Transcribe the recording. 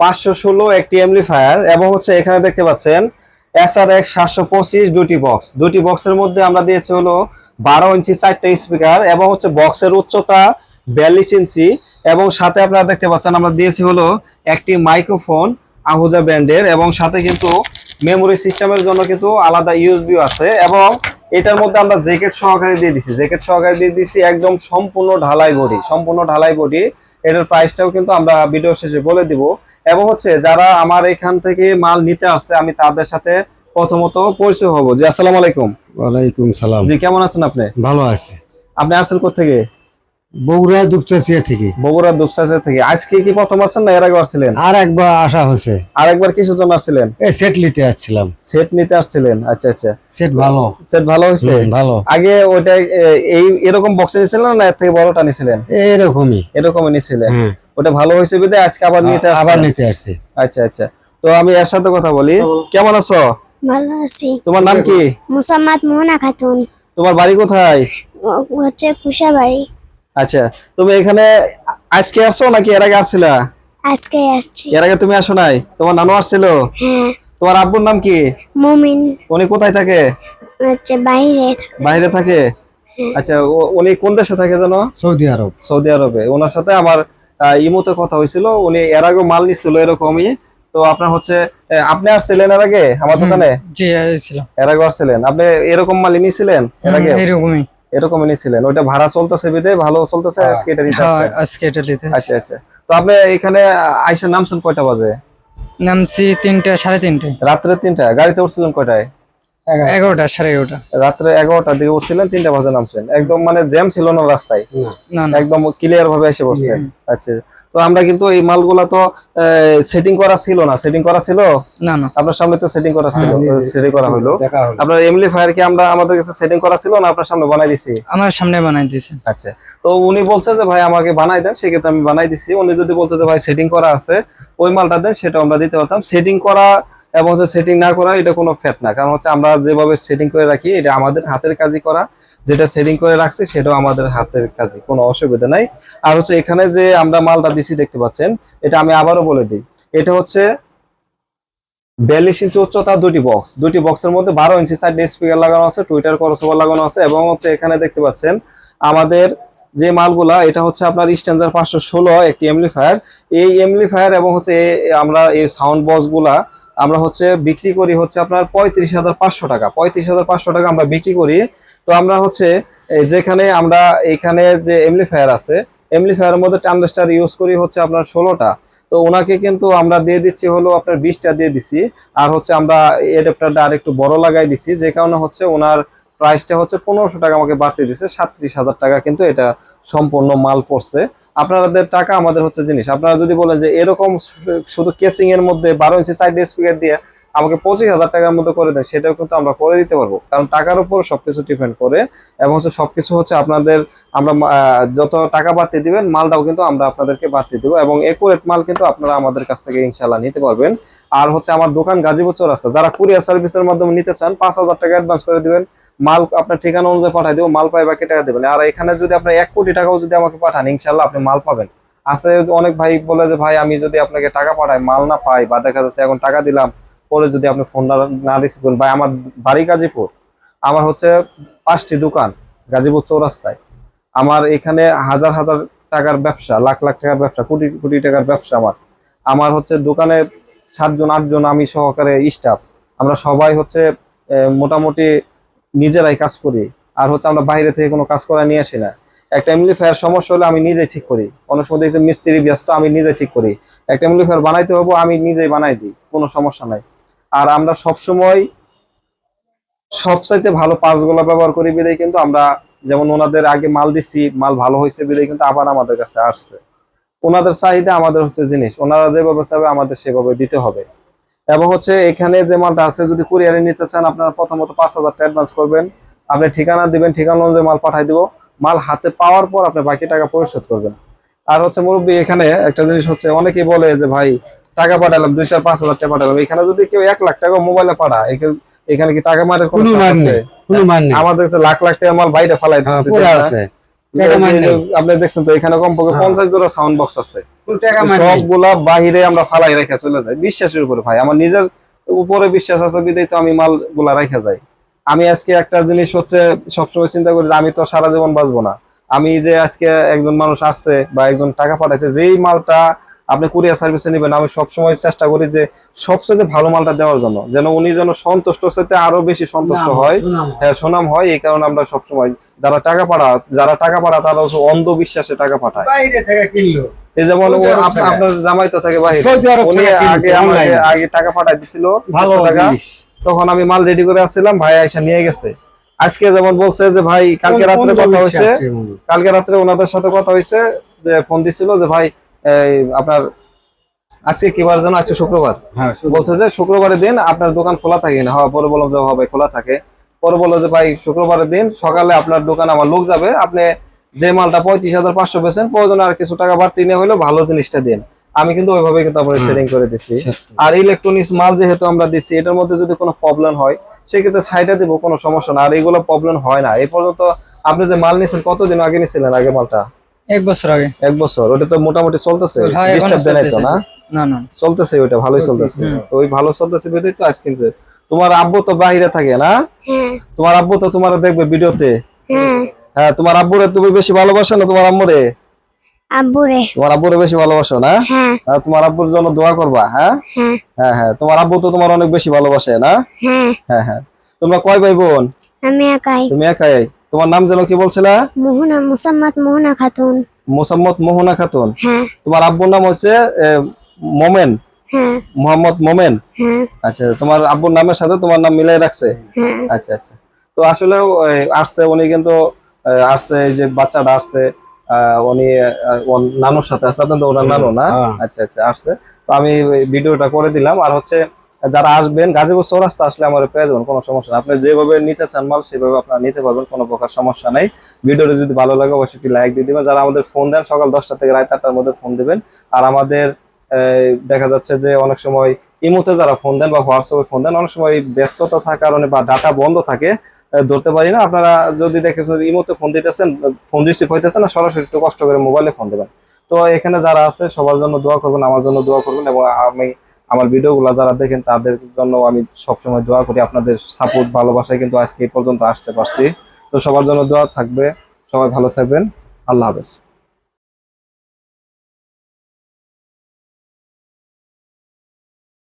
পাঁচশো ষোলো একটি এমপ্লিফায়ার এবং হচ্ছে এখানে দেখতে পাচ্ছেন এস আর এক্স সাতশো পঁচিশ দুটি বক্স। দুটি বক্সের মধ্যে আমরা দিয়েছি হলো বারো ইঞ্চি, চারটে স্পিকার এবং হচ্ছে বক্সের উচ্চতা বিয়াল্লিশ ইঞ্চি এবং সাথে আপনারা দেখতে পাচ্ছেন আমরা দিয়েছি হলো একটি মাইক্রোফোন আহুজা ব্র্যান্ডের এবং সাথে কিন্তু মেমোরি সিস্টেমের জন্য কিন্তু আলাদা ইউএসবিও আছে এবং এটার মধ্যে আমরা জ্যাকেট সহকারে দিয়ে দিছি। জ্যাকেট সহকারে দিয়ে দিছি একদম সম্পূর্ণ ঢালাই বডি, সম্পূর্ণ ঢালাই বডি এটার প্রাইসটাও কিন্তু আমরা ভিডিও শেষে বলে দিব। এবং হচ্ছে যারা আমার এখান থেকে মাল নিতে আসছে আমি তাদের সাথে প্রথমত পরিচয় হব। জি আসসালামু আলাইকুম। ওয়ালাইকুম সালাম। জি কেমন আছেন আপনি? ভালো আছি। আপনি আসছেন থেকে বগুড়া দুপচাচিয়া থেকে। বগুড়া দুপসাসের থেকে। আজকে কি প্রথম আসছেন না এর আগে আসছিলেন? আর একবার আসা হয়েছে। আর একবার কিসের জন্য আসছিলেন? এই সেট নিতে আসছিলাম। সেট নিতে আসছিলেন? আচ্ছা আচ্ছা। সেট ভালো। সেট ভালো হয়েছে? ভালো। আগে ওইটা এই এরকম বক্সে নিয়েছিলেন না এর থেকে বড়টা নিয়েছিলেন এরকমই। এরকমই নিয়েছিলেন হ্যাঁ। ওটা ভালো হয়েছে বিদে আজকে আবার নিতে আবার নিতে আসছে। আচ্ছা আচ্ছা। তো আমি এর সাথে কথা বলি। কেমন আছো? ভালো আছি। তোমার নাম কি? মুসাম্মাদ মোহনা খাতুন তোমার বাড়ি কোথায়? ও- হচ্ছে কুশাবাড়ি। আচ্ছা তুমি এখানে আজকে আসছো নাকি এর আগে আসছিলা? আজকে আসছি। এর আগে তুমি আসো নাই? তোমার নানু আসছিল? হ্যাঁ। তোমার আব্বুর নাম কি? মুমিন। উনি কোথায় থাকে? হচ্ছে বাইরে বাইরে থাকে? আচ্ছা উনি কোন দেশে থাকে জানো সৌদি আরব। সৌদি আরবে। ওনার সাথে আমার আহ, ইমোতে কথা হয়েছিল। উনি এর আগে মাল নিছিল এরকমই। তো আপনার হচ্ছে আপনি আসছিলেন এর আগে আমার দোকানে? জি ছিলাম এর আগে আসছিলেন। আপনি এরকম মাল নিয়েছিলেন এর আগে এরকমই। এরকমই নিয়েছিলেন ওইটা ভাড়া চলতেছে বিদে ভালো চলতেছে আজকে এটা নিতে হ্যাঁ আজকে এটা নিতে আচ্ছা আচ্ছা। তো আপনি এখানে আইসা নামছেন কয়টা বাজে? নামছি তিনটা সাড়ে তিনটে। রাত্রে তিনটা? গাড়িতে উঠছিলেন কয়টায়? এগারোটা। সাড়ে এগারোটা। রাত্রে এগারোটার দিকে উঠছিলেন তিনটা বাজে নামছেন। একদম মানে জ্যাম ছিল না রাস্তায়? না। না একদম ক্লিয়ার ভাবে এসে বসছেন। আচ্ছা। তো আমরা কিন্তু এই মালগুলা তো সেটিং করা ছিল না। সেটিং করা ছিল? না না। আপনার সামনে তো সেটিং করা ছিল সেটিং করা হলো। আপনার এমলি ফায়ার কি আমরা আমাদের কাছে সেটিং করা ছিল না আপনার সামনে বানাই দিছি? আমার সামনে বানাই দিয়েছে। আচ্ছা তো উনি বলছে যে ভাই আমাকে বানাই দেন সেক্ষেত্রে আমি বানাই দিছি। উনি যদি বলতে যে ভাই সেটিং করা আছে ওই মালটা দেন সেটা আমরা দিতে পারতাম। সেটিং করা এবং হচ্ছে সেটিং না করা এটা কোনো ফ্যাট না। কারণ হচ্ছে আমরা যেভাবে সেটিং করে রাখি এটা আমাদের হাতের কাজই করা। যেটা সেটিং করে রাখছি, সেটাও আমাদের হাতের কাজে, কোনো অসুবিধা নাই। আর হচ্ছে এখানে যে আমরা মালটা দিছি, দেখতে পাচ্ছেন, এটা আমি আবারও বলে দিই। এটা হচ্ছে বিয়াল্লিশ ইঞ্চি উচ্চতা, দুটি বক্স দুটি বক্সের মধ্যে বারো ইঞ্চি সাইড স্পিকার লাগানো আছে টুইটার ক্রসওভার লাগানো আছে, এবং হচ্ছে এখানে দেখতে পাচ্ছেন, আমাদের যে মালগুলা, এটা হচ্ছে আপনার স্ট্যান্ডার পাঁচশো ষোলো একটি এমলিফায়ার এই এমলিফায়ার এবং হচ্ছে আমরা এই সাউন্ড বক্সগুলা আমরা হচ্ছে বিক্রি করি হচ্ছে আপনার পঁয়ত্রিশ হাজার পাঁচশো টাকা। পঁয়ত্রিশ হাজার পাঁচশো টাকা আমরা বিক্রি করি তো আমরা হচ্ছে যেখানে আমরা এখানে যে এমলিফায়ার আছে, এমলিফায়ারের মধ্যে ট্রানজিস্টার ইউজ করি হচ্ছে আপনার ষোলোটা। তো ওনাকে কিন্তু আমরা দিয়ে দিচ্ছি হলো আপনার বিশটা দিয়ে দিছি। আর হচ্ছে আমরা এডাপ্টারটা আর একটু বড় লাগাই দিছি, যে কারণে হচ্ছে ওনার প্রাইসটা হচ্ছে পনেরোশো টাকা আমাকে বাড়তে দিছে সাতত্রিশ হাজার টাকা কিন্তু এটা সম্পূর্ণ মাল পড়ছে। আপনাদের টাকা আমাদের হচ্ছে জিনিস। আপনারা যদি বলেন যে এরকম শুধু কেসিং এর মধ্যে বারো ইঞ্চি সাইড স্পিকার দিয়ে আমাকে পঁচিশ হাজার টাকার মতো করে দেন, সেটাও কিন্তু আমরা করে দিতে পারব। কারণ টাকার উপর সবকিছু ডিপেন্ড করে এবং হচ্ছে সবকিছু হচ্ছে আপনাদের, আমরা যত টাকা বাড়তি দিবেন, মালটাও কিন্তু আমরা আপনাদেরকে বাড়তি দিব এবং একুরেট মাল কিন্তু আপনারা আমাদের কাছ থেকে ইনশাল্লাহ নিতে পারবেন। আর হচ্ছে আমার দোকান গাজীপুর চৌরাস্তা যারা কুরিয়ার সার্ভিসের মাধ্যমে নিতে চান, পাঁচ হাজার টাকা অ্যাডভান্স করে দিবেন। মাল আপনার ঠিকানা অনুযায়ী পাঠাই দেবো, মাল পাই বাকি টাকা দেবেন আর এখানে যদি আপনি এক কোটি টাকাও যদি আমাকে পাঠান ইনশাল্লাহ আপনি মাল পাবেন। আছে অনেক ভাই বলে যে, ভাই, আমি যদি আপনাকে টাকা পাঠাই, মাল না পাই বা দেখা যাচ্ছে এখন টাকা দিলাম পরে যদি আপনি ফোন না রিসিভ করেন, ভাই, আমার বাড়ি গাজীপুর, আমার হচ্ছে পাঁচটি দোকান, গাজীপুর চৌরাস্তায়। আমার এখানে হাজার হাজার টাকার ব্যবসা, লাখ লাখ টাকার ব্যবসা, কোটি কোটি টাকার ব্যবসা আমার। আমার হচ্ছে দোকানে সাতজন, আটজন আমি সহকারে স্টাফ আমরা সবাই হচ্ছে মোটামুটি নিজেরাই কাজ করি। আর হচ্ছে আমরা বাইরে থেকে কোনো কাজ করা নিয়ে আসি না। একটা এমলিফায়ার সমস্যা হলে আমি নিজেই ঠিক করি। অনেক সময় দেখছি মিস্ত্রি ব্যস্ত, আমি নিজে ঠিক করি। একটা এমলিফায়ার বানাইতে হব, আমি নিজেই বানাই দিই, কোনো সমস্যা নাই। আর আমরা সবসময় সবচাইতে ভালো পার্টসগুলো ব্যবহার করি বিদায়, কিন্তু আমরা যেমন ওনাদের আগে মাল দিচ্ছি মাল ভালো হয়েছে বিদায়, কিন্তু আবার আমাদের কাছে আসছে। ওনাদের চাহিদা আমাদের হচ্ছে জিনিস, ওনারা যেভাবে চাবে আমাদের সেভাবে দিতে হবে। এবং হচ্ছে এখানে যে মালটা আছে, যদি কুরিয়ারে নিতে চান, আপনারা প্রথমত পাঁচ হাজার অ্যাডভান্স করবেন। আপনি ঠিকানা দিবেন, ঠিকানা অনুযায়ী মাল পাঠাই দিব। মাল হাতে পাওয়ার পর আপনি বাকি টাকা পরিশোধ করবেন। আর হচ্ছে মুরব্বী এখানে একটা জিনিস হচ্ছে অনেকে বলে যে ভাই টাকা পাঠালাম দুই চার পাঁচ হাজার টাকা পাঠালাম। এখানে যদি কেউ এক লাখ টাকা মোবাইলে পাঠায় এখানে- কি টাকা মারের কোনো মান নেই কোনো মান নেই। আমাদের কাছে লাখ লাখ টাকা মাল বাইরে ফালাই হ্যাঁ, দিতে। আছে আপনি দেখছেন তো এখানে কমপক্ষে হ্যাঁ। পঞ্চাশ জোড়া সাউন্ড বক্স আছে। সবগুলা বাহিরে আমরা ফালাই রেখে চলে যাই বিশ্বাসের উপরে ভাই। আমার নিজের উপরে বিশ্বাস আছে বিদায় তো আমি মালগুলা রেখে যাই। আমি আজকে একটা জিনিস হচ্ছে সবসময় চিন্তা করি যে আমি তো সারা জীবন বাঁচবো না। আমি যে আজকে একজন মানুষ আসছে বা একজন টাকা পাঠাইছে যেই মালটা আপনি কুরিয়ার সার্ভিসে নেবেন আমি সবসময় চেষ্টা করি যে সবচেয়ে ভালো মালটা দেওয়ার জন্য যেন উনি যেন সন্তুষ্ট সাথে আরও বেশি সন্তুষ্ট হয় হ্যাঁ। সুনাম হয়। এই কারণে আমরা সবসময় যারা টাকা পাঠা যারা টাকা পাঠা তারা হচ্ছে অন্ধবিশ্বাসে টাকা পাঠায়। বাইরে থেকে কিনলো। এই যেমন। আপনার জামাই তো থাকে বাইরে উনি আগে আগে টাকা পাঠাই দিছিল ভালো টাকা। তখন আমি মাল রেডি করে আসছিলাম ভাই আইসা নিয়ে গেছে। আজকে যেমন বলছে যে ভাই কালকে রাত্রে কথা হয়েছে কালকে রাত্রে ওনাদের সাথে কথা হয়েছে যে ফোন দিছিল যে ভাই আপনার আজকে কি বার যেন? আজকে শুক্রবার। হ্যাঁ বলছে যে শুক্রবারের দিন আপনার দোকান খোলা থাকে না। হ্যাঁ পরে বললাম যে হ্যাঁ ভাই খোলা থাকে। পরে বলল যে ভাই শুক্রবারের দিন সকালে আপনার দোকান আমার লোক যাবে আপনি যে মালটা পঁয়ত্রিশ হাজার পাঁচশো বেছেন প্রয়োজন আর কিছু টাকা বাড়তি নিয়ে হইল ভালো জিনিসটা দিন। আমি কিন্তু ওইভাবে কিন্তু আপনার সেটিং করে দিচ্ছি আর ইলেকট্রনিক্স মাল যেহেতু আমরা দিচ্ছি এটার মধ্যে যদি কোনো প্রবলেম হয় সেক্ষেত্রে সাইডে দিব কোনো সমস্যা না। আর এইগুলো প্রবলেম হয় না। এই পর্যন্ত আপনি যে মাল নিয়েছেন কতদিন আগে নিয়েছিলেন আগে মালটা? এক বছর আগে। এক বছর? ওটা তো মোটামুটি চলতেছে। না? না না। চলতেছে ওইটা ভালোই চলতেছে। ওই ভালো চলতেছে বেঁধেই তো আজ কিনছে। তোমার আব্বু তো বাইরে থাকে না? হ্যাঁ। তোমার আব্বু তো তোমার দেখবে ভিডিওতে। হ্যাঁ। হ্যাঁ তোমার আব্বুরে তুমি বেশি ভালোবাসো না তোমার আম্মুরে? আব্বুরে। তোমার আব্বুরে বেশি ভালোবাসো না? হ্যাঁ। তোমার আব্বুর জন্য দোয়া করবা হ্যাঁ? হ্যাঁ। হ্যাঁ হ্যাঁ। তোমার আব্বু তো তোমার অনেক বেশি ভালোবাসে না? হ্যাঁ। হ্যাঁ হ্যাঁ। তোমরা কয় ভাই বোন আমি একাই। তুমি একাই। তোমার নাম যেন কি বলছিলা? মোহনা মোহনা খাতুন। মোহনা খাতুন? হ্যাঁ। তোমার আব্বুর নাম হচ্ছে মোমেন? হ্যাঁ। মোহাম্মদ মোমেন? হ্যাঁ। আচ্ছা তোমার আব্বুর নামের সাথে তোমার নাম মিলাই রাখছে? হ্যাঁ। আচ্ছা আচ্ছা। তো আসলে আসছে উনি কিন্তু আসছে এই যে বাচ্চাটা আসছে উনি নানুর সাথে আসছে আপনার তো ওনার নানু না? হ্যাঁ। আচ্ছা আচ্ছা আসছে। তো আমি ভিডিওটা করে দিলাম। আর হচ্ছে যারা আসবেন গাজীপুর চৌরাস্তা আসলে আমার পেয়ে যাবেন কোনো সমস্যা নেই। আপনি যেভাবে নিতে চান মাল সেভাবে আপনারা নিতে পারবেন কোনো প্রকার সমস্যা নেই। ভিডিওটা যদি ভালো লাগে অবশ্যই একটি লাইক দিয়ে দিবেন। যারা আমাদের ফোন দেন সকাল দশটা থেকে রাত আটটার মধ্যে ফোন দিবেন। আর আমাদের দেখা যাচ্ছে যে অনেক সময় ইমোতে যারা ফোন দেন বা হোয়াটসঅ্যাপে ফোন দেন অনেক সময় ব্যস্ততা থাকার কারণে বা ডাটা বন্ধ থাকে। ধরতে পারি না। আপনারা যদি দেখেছেন ইমোতে ফোন দিতেছেন, ফোন রিসিভ হইতেছে না, সরাসরি একটু কষ্ট করে মোবাইলে ফোন দেবেন। তো এখানে যারা আছে, সবার জন্য দোয়া করবেন, আমার জন্য দোয়া করবেন এবং আমি আমার ভিডিওগুলো যারা দেখেন, তাদের জন্য আমি সবসময় দোয়া করি। আপনাদের সাপোর্ট ভালোবাসায় কিন্তু আজকে এই পর্যন্ত আসতে পারছি। তো সবার জন্য দোয়া থাকবে। সবাই ভালো থাকবেন। আল্লাহ হাফেজ।